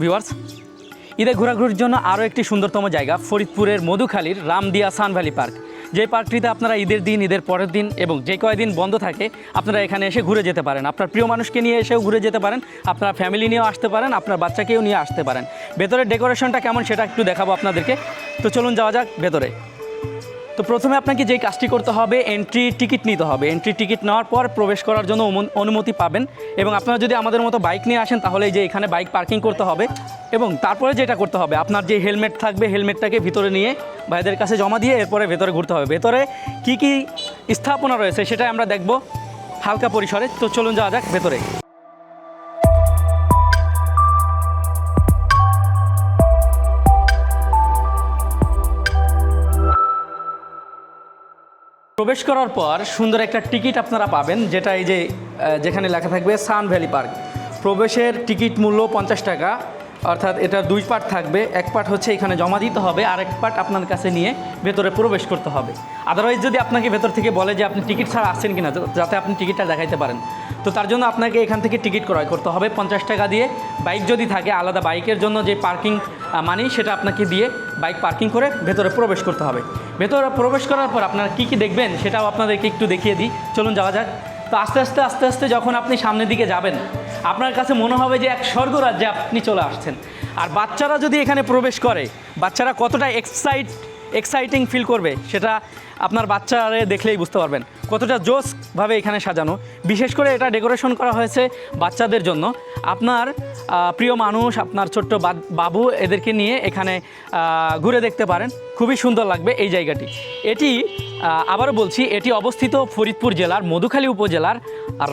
Viewers, ঈদে ঘোরাঘুরির জন্য আরও একটি সুন্দরতম জায়গা, ফরিদপুরের মধুখালীর রামদিয়া সানভ্যালি পার্ক। যে পার্কটিতে আপনারা ঈদের দিন, ঈদের পরের দিন এবং যে কয়দিন বন্ধ থাকে, আপনারা এখানে এসে ঘুরে যেতে পারেন। আপনার প্রিয় মানুষকে নিয়ে এসেও ঘুরে যেতে পারেন, আপনার ফ্যামিলি নিয়েও আসতে পারেন, আপনার বাচ্চাকেও নিয়ে আসতে পারেন। ভেতরের ডেকোরেশনটা কেমন সেটা একটু দেখাবো আপনাদেরকে। তো চলুন যাওয়া যাক ভেতরে। তো প্রথমে আপনাকে যেই কাজটি করতে হবে এন্ট্রি টিকিট নিতে হবে। এন্ট্রি টিকিট নেওয়ার পর প্রবেশ করার জন্য অনুমতি পাবেন এবং আপনারা যদি আমাদের মতো বাইক নিয়ে আসেন, তাহলে যে এখানে বাইক পার্কিং করতে হবে এবং তারপরে যেটা করতে হবে, আপনার যে হেলমেট থাকবে হেলমেটটাকে ভিতরে নিয়ে ভাইদের কাছে জমা দিয়ে এরপরে ভেতরে ঘুরতে হবে। ভেতরে কি কি স্থাপনা রয়েছে সেটা আমরা দেখব হালকা পরিসরে। তো চলুন যাওয়া যাক ভেতরে। প্রবেশ করার পর সুন্দর একটা টিকিট আপনারা পাবেন, যেটা এই যে যেখানে লেখা থাকবে সান ভ্যালি পার্ক। প্রবেশের টিকিট মূল্য পঞ্চাশ টাকা, অর্থাৎ এটা দুই পার্ট থাকবে। এক পার্ট হচ্ছে এখানে জমা দিতে হবে আর এক পার্ট আপনার কাছে নিয়ে ভেতরে প্রবেশ করতে হবে। আদারওয়াইজ যদি আপনাকে ভেতর থেকে বলে যে আপনি টিকিট ছাড়া আসছেন কিনা যাতে আপনি টিকিটটা দেখাইতে পারেন। তো তার জন্য আপনাকে এখান থেকে টিকিট ক্রয় করতে হবে। পঞ্চাশ টাকা দিয়ে বাইক যদি থাকে, আলাদা বাইকের জন্য যে পার্কিং মানি সেটা আপনাকে দিয়ে বাইক পার্কিং করে ভেতরে প্রবেশ করতে হবে। ভেতরে প্রবেশ করার পর আপনারা কী কী দেখবেন সেটাও আপনাদেরকে একটু দেখিয়ে দিই। চলুন যাওয়া যাক। তো আস্তে আস্তে আস্তে আস্তে যখন আপনি সামনের দিকে যাবেন, আপনার কাছে মনে হবে যে এক স্বর্গরাজ্যে আপনি চলে আসছেন। আর বাচ্চারা যদি এখানে প্রবেশ করে, বাচ্চারা কতটা এক্সাইট এক্সাইটিং ফিল করবে, সেটা আপনার বাচ্চারে দেখলেই বুঝতে পারবেন। কতটা জোসভাবে এখানে সাজানো। বিশেষ করে এটা ডেকোরেশন করা হয়েছে বাচ্চাদের জন্য। আপনার প্রিয় মানুষ, আপনার ছোট্ট বাবু এদেরকে নিয়ে এখানে ঘুরে দেখতে পারেন। খুবই সুন্দর লাগবে এই জায়গাটি। এটি আবারও বলছি, এটি অবস্থিত ফরিদপুর জেলার মধুখালী উপজেলার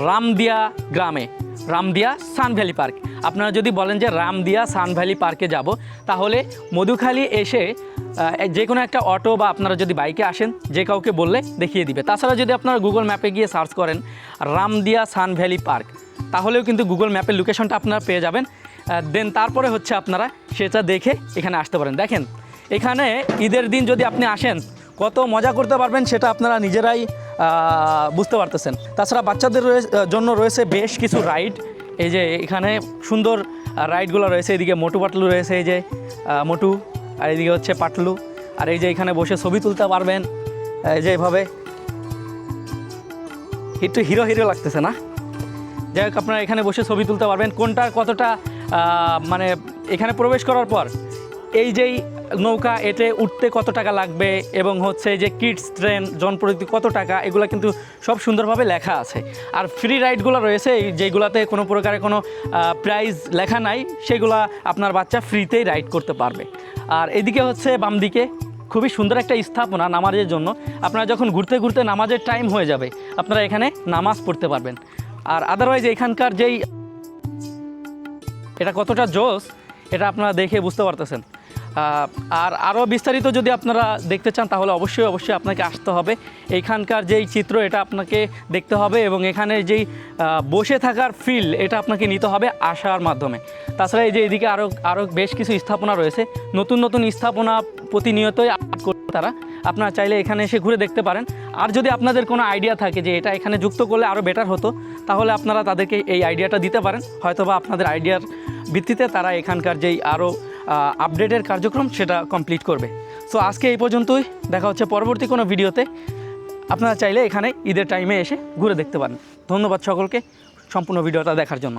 রামদিয়া গ্রামে, রামদিয়া সান ভ্যালি পার্ক। আপনারা যদি বলেন যে রামদিয়া সান ভ্যালি পার্কে যাব, তাহলে মধুখালী এসে যে কোনো একটা অটো বা আপনারা যদি বাইকে আসেন, যে কাউকে বললে দেখিয়ে দিবে। তাছাড়া যদি আপনারা গুগল ম্যাপে গিয়ে সার্চ করেন, রামদিয়া সান ভ্যালি পার্ক, তাহলেও কিন্তু গুগল ম্যাপের লোকেশনটা আপনারা পেয়ে যাবেন। দেন তারপরে হচ্ছে আপনারা সেটা দেখে এখানে আসতে পারেন। দেখেন, এখানে ঈদের দিন যদি আপনি আসেন, কত মজা করতে পারবেন সেটা আপনারা নিজেরাই বুঝতে পারতেছেন। তাছাড়া বাচ্চাদের জন্য রয়েছে বেশ কিছু রাইড এই যে এখানে সুন্দর রাইডগুলো রয়েছে, এদিকে মোটু পাটলু রয়েছে, এই যে মোটু। আর এদিকে হচ্ছে পাটলু। আর এই যে এখানে বসে ছবি তুলতে পারবেন, এই যে এভাবে। একটু হিরো হিরো লাগতেছে না? যাই হোক, আপনারা এখানে বসে ছবি তুলতে পারবেন। কোনটা কতটা মানে এখানে প্রবেশ করার পর, এই যেই নৌকা এতে উঠতে কত টাকা লাগবে এবং হচ্ছে যে কিডস ট্রেন জনপ্রযুক্তি কত টাকা, এগুলো কিন্তু সব সুন্দরভাবে লেখা আছে। আর ফ্রি রাইডগুলো রয়েছে যেগুলোতে কোনো প্রকারে কোনো প্রাইজ লেখা নাই, সেগুলো আপনার বাচ্চা ফ্রিতেই রাইড করতে পারবে। আর এদিকে হচ্ছে বাম দিকে, খুবই সুন্দর একটা স্থাপনা নামাজের জন্য। আপনারা যখন ঘুরতে ঘুরতে নামাজের টাইম হয়ে যাবে, আপনারা এখানে নামাজ পড়তে পারবেন। আর আদারওয়াইজ এখানকার যেই, এটা কতটা জোস এটা আপনারা দেখে বুঝতে পারতেছেন। আর আরও বিস্তারিত যদি আপনারা দেখতে চান, তাহলে অবশ্যই অবশ্যই আপনাকে আসতে হবে। এখানকার যেই চিত্র, এটা আপনাকে দেখতে হবে এবং এখানে যেই বসে থাকার ফিল এটা আপনাকে নিতে হবে আসার মাধ্যমে। তাছাড়া এই যে এদিকে আরও আরও বেশ কিছু স্থাপনা রয়েছে। নতুন নতুন স্থাপনা প্রতিনিয়তই তারা। আপনারা চাইলে এখানে এসে ঘুরে দেখতে পারেন। আর যদি আপনাদের কোনো আইডিয়া থাকে যে এটা এখানে যুক্ত করলে আরও বেটার হতো, তাহলে আপনারা তাদেরকে এই আইডিয়াটা দিতে পারেন। হয়তোবা আপনাদের আইডিয়ার ভিত্তিতে তারা এখানকার যেই আরও আপডেটের কার্যক্রম সেটা কমপ্লিট করবে। সো আজকে এই পর্যন্তই। দেখা হচ্ছে পরবর্তী কোনো ভিডিওতে। আপনারা চাইলে এখানে ঈদের টাইমে এসে ঘুরে দেখতে পারেন। ধন্যবাদ সকলকে সম্পূর্ণ ভিডিওটা দেখার জন্য।